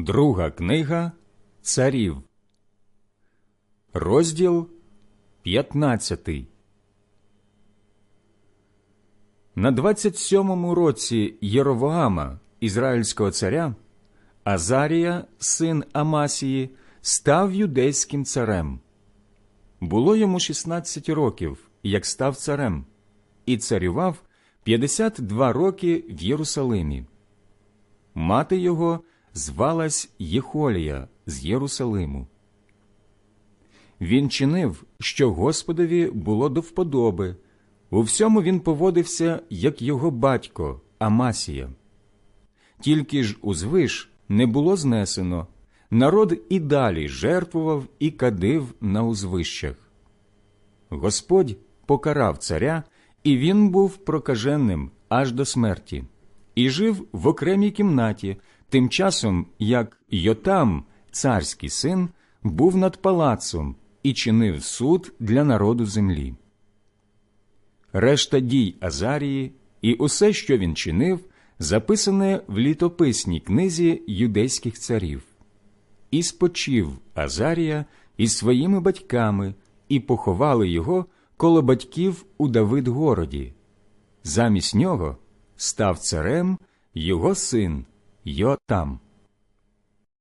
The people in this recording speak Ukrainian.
Друга книга Царів, розділ 15 На 27-му році Єровоама, ізраїльського царя, Азарія, син Амасії, став юдейським царем. Було йому 16 років, як став царем, і царював 52 роки в Єрусалимі. Мати його звалась Єхолія з Єрусалиму. Він чинив, що Господові було до вподоби. У всьому він поводився, як його батько Амасія. Тільки ж узвиш не було знесено, народ і далі жертвував і кадив на узвищах. Господь покарав царя, і він був прокаженним аж до смерті, і жив в окремій кімнаті, тим часом як Йотам, царський син, був над палацом і чинив суд для народу землі. Решта дій Азарії і усе, що він чинив, записане в літописній книзі юдейських царів. І спочив Азарія із своїми батьками, і поховали його коло батьків у Давидгороді. Замість нього став царем його син Йотам.